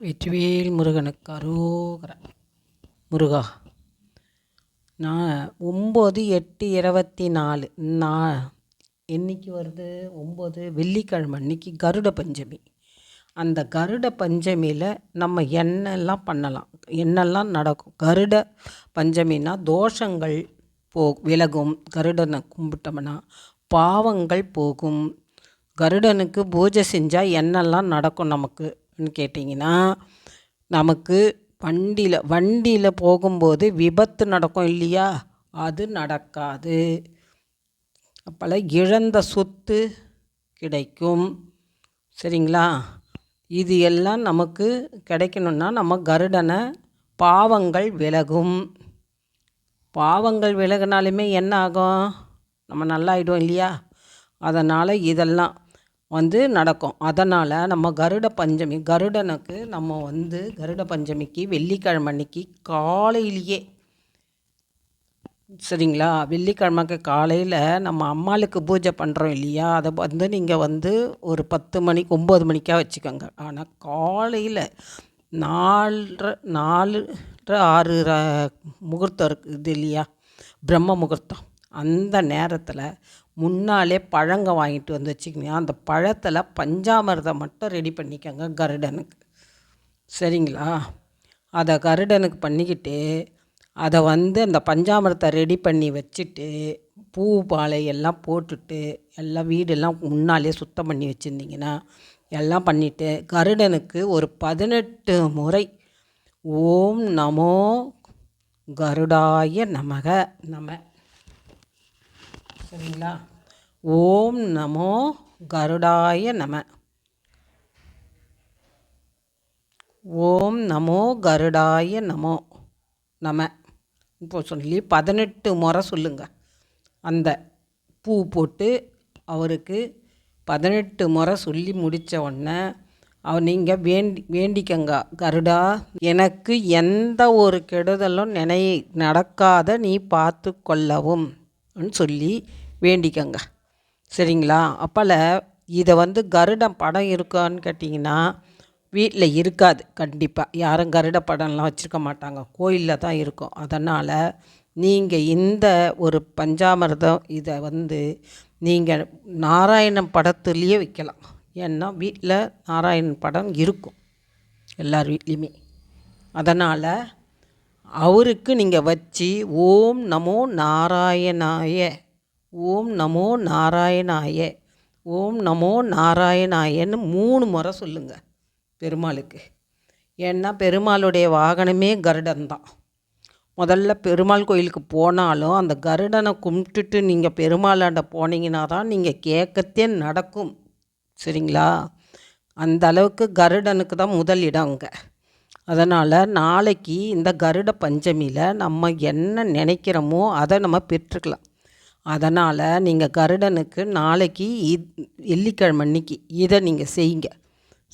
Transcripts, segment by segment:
வெற்றிவேல் முருகனுக்கு அரோகர. முருகா நான் ஒம்பது எட்டு இருபத்தி நாலு நான் என்னைக்கு வருது? ஒம்பது வெள்ளிக்கிழமை அன்னைக்கு கருட பஞ்சமி. அந்த கருட பஞ்சமியில் நம்ம என்னெல்லாம் பண்ணலாம்? என்னெல்லாம் நடக்கும்? கருட பஞ்சமினா தோஷங்கள் போ விலகும். கருடனை கும்பிட்டோம்னா பாவங்கள் போகும். கருடனுக்கு பூஜை செஞ்சால் என்னெல்லாம் நடக்கும் நமக்கு? கேட்டிங்கன்னா நமக்கு வண்டியில் வண்டியில் போகும்போது விபத்து நடக்கும் இல்லையா? அது நடக்காது. அப்போல்லாம் இழந்த சொத்து கிடைக்கும். சரிங்களா? இது எல்லாம் நமக்கு கிடைக்கணுன்னா நம்ம கருடனை பாவங்கள் விலகும். பாவங்கள் விலகினாலுமே என்ன ஆகும்? நம்ம நல்லாயிடும் இல்லையா? அதனால் இதெல்லாம் வந்து நடக்கும். அதனால் நம்ம கருட பஞ்சமி கருடனுக்கு நம்ம வந்து கருட பஞ்சமிக்கு வெள்ளிக்கிழமை அன்னைக்கு காலையிலேயே சரிங்களா? வெள்ளிக்கிழமைக்கு காலையில் நம்ம அம்மாளுக்கு பூஜை பண்ணுறோம் இல்லையா? அதை வந்து நீங்கள் வந்து ஒரு பத்து மணிக்கு ஒம்பது மணிக்காக வச்சுக்கோங்க. ஆனால் காலையில் நாலரை நாலு ஆறு முகூர்த்தம் இருக்குது இல்லையா? பிரம்ம முகூர்த்தம். அந்த நேரத்தில் முன்னாலே பழங்க வாங்கிட்டு வந்து வச்சுக்கிங்க. அந்த பழத்தில் பஞ்சாமிரதம் மட்டும் ரெடி பண்ணிக்கோங்க கருடனுக்கு. சரிங்களா? அதை கருடனுக்கு பண்ணிக்கிட்டு அதை வந்து அந்த பஞ்சாமிரத்தை ரெடி பண்ணி வச்சுட்டு பூ பாலை எல்லாம் போட்டுட்டு எல்லாம் வீடெல்லாம் முன்னாலே சுத்தம் பண்ணி வச்சுருந்திங்கன்னா எல்லாம் பண்ணிவிட்டு கருடனுக்கு ஒரு பதினெட்டு முறை ஓம் நமோ கருடாய நமக நம. சரிங்களா? ஓம் நமோ கருடாய நம. ஓம் நமோ கருடாய நமோ நம. இப்போ சொல்லி பதினெட்டு முறை சொல்லுங்கள் அந்த பூ போட்டு அவருக்கு பதினெட்டு முறை சொல்லி முடித்த உடனே அவர் நீங்கள் வேண்டி வேண்டிக்கங்க. கருடா எனக்கு எந்த ஒரு கெடுதலும் நினை நடக்காத நீ பார்த்து கொள்ளவும். சொல்லி வேண்டிக்கோங்க. சரிங்களா? அப்போல இதை வந்து கருடம் படம் இருக்கான்னு கேட்டிங்கன்னா வீட்டில் இருக்காது கண்டிப்பாக யாரும் கருட படம்லாம் வச்சுருக்க மாட்டாங்க. கோயிலில் தான் இருக்கும். அதனால் நீங்கள் இந்த ஒரு பஞ்சாமிர்தம் இதை வந்து நீங்கள் நாராயணன் படத்துலேயே வைக்கலாம். ஏன்னா வீட்டில் நாராயணன் படம் இருக்கும். எல்லார் வீட்லேயுமே. அதனால் அவருக்கு நீங்கள் வச்சு ஓம் நமோ நாராயணாய ஓம் நமோ நாராயணாய ஓம் நமோ நாராயணாயன்னு மூணு முறை சொல்லுங்கள் பெருமாளுக்கு. ஏன்னா பெருமாளுடைய வாகனமே கருடன் தான் முதல்ல பெருமாள் கோயிலுக்கு போனாலும் அந்த கருடனை கும்பிட்டுட்டு நீங்கள் பெருமாளாண்ட போனீங்கன்னா தான் நீங்கள் கேட்கத்தே நடக்கும். சரிங்களா? அந்த அளவுக்கு கருடனுக்கு தான் முதல் இடம் அங்கே. அதனால் நாளைக்கு இந்த கருட பஞ்சமியில் நம்ம என்ன நினைக்கிறோமோ அதை நம்ம பெற்றுக்கலாம். அதனால் நீங்கள் கருடனுக்கு நாளைக்கு வெள்ளிக்கிழமை அன்னைக்கு இதை நீங்கள் செய்யுங்க.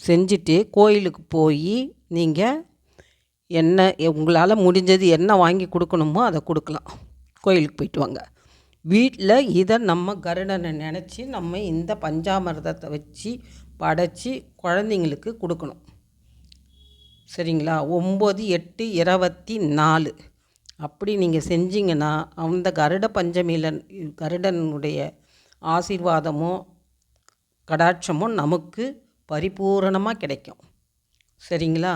செஞ்சுட்டு கோயிலுக்கு போய் நீங்கள் என்ன உங்களால் முடிஞ்சது என்ன வாங்கி கொடுக்கணுமோ அதை கொடுக்கலாம். கோயிலுக்கு போயிட்டு வாங்க. வீட்டில் இதை நம்ம கருடனை நினச்சி நம்ம இந்த பஞ்சாமிரதத்தை வச்சு படைச்சி குழந்தைங்களுக்கு கொடுக்கணும். சரிங்களா? ஒம்பது எட்டு இருபத்தி நாலு. அப்படி நீங்கள் செஞ்சீங்கன்னா அந்த கருட பஞ்சமியில் கருடனுடைய ஆசீர்வாதமும் கடாட்சமும் நமக்கு பரிபூரணமாக கிடைக்கும். சரிங்களா?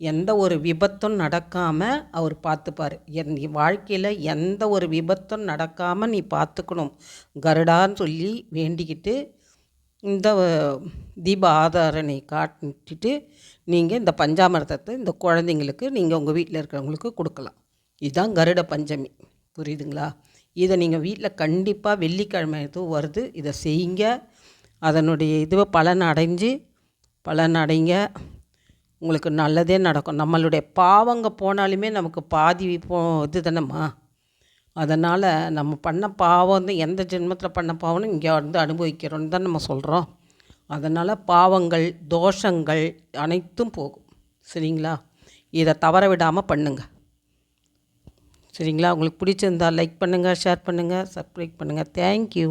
எந்த ஒரு விபத்தும் நடக்காமல் அவர் பார்த்துப்பார். என் வாழ்க்கையில் எந்த ஒரு விபத்தும் நடக்காமல் நீ பார்த்துக்கணும். கருடான்னு சொல்லி வேண்டிக்கிட்டு இந்த தீப ஆதாரனை காட்டிட்டு நீங்கள் இந்த பஞ்சாமிரதத்தை இந்த குழந்தைங்களுக்கு நீங்கள் உங்கள் வீட்டில் இருக்கிறவங்களுக்கு கொடுக்கலாம். இதுதான் கருட பஞ்சமி. புரியுதுங்களா? இதை நீங்கள் வீட்டில் கண்டிப்பாக வெள்ளிக்கிழமை எதுவும் வருது இதை செய்யுங்க. அதனுடைய இதுவை பலன் அடைஞ்சு பலன் அடைங்க. உங்களுக்கு நல்லதே நடக்கும். நம்மளுடைய பாவங்க போனாலுமே நமக்கு பாதி போ இது தானேம்மா? அதனால் நம்ம பண்ண பாவம் வந்து எந்த ஜென்மத்தில் பண்ண பாவம்னு இங்கே வந்து அனுபவிக்கிறோன்னு தான் நம்ம சொல்கிறோம் அதனால் பாவங்கள் தோஷங்கள் அனைத்தும் போகும். சரிங்களா? இதை தவற விடாமல் பண்ணுங்கள் சரிங்களா? உங்களுக்கு பிடிச்சிருந்தால் லைக் பண்ணுங்கள் ஷேர் பண்ணுங்கள் சப்ஸ்கிரைப் பண்ணுங்கள் தேங்க்யூ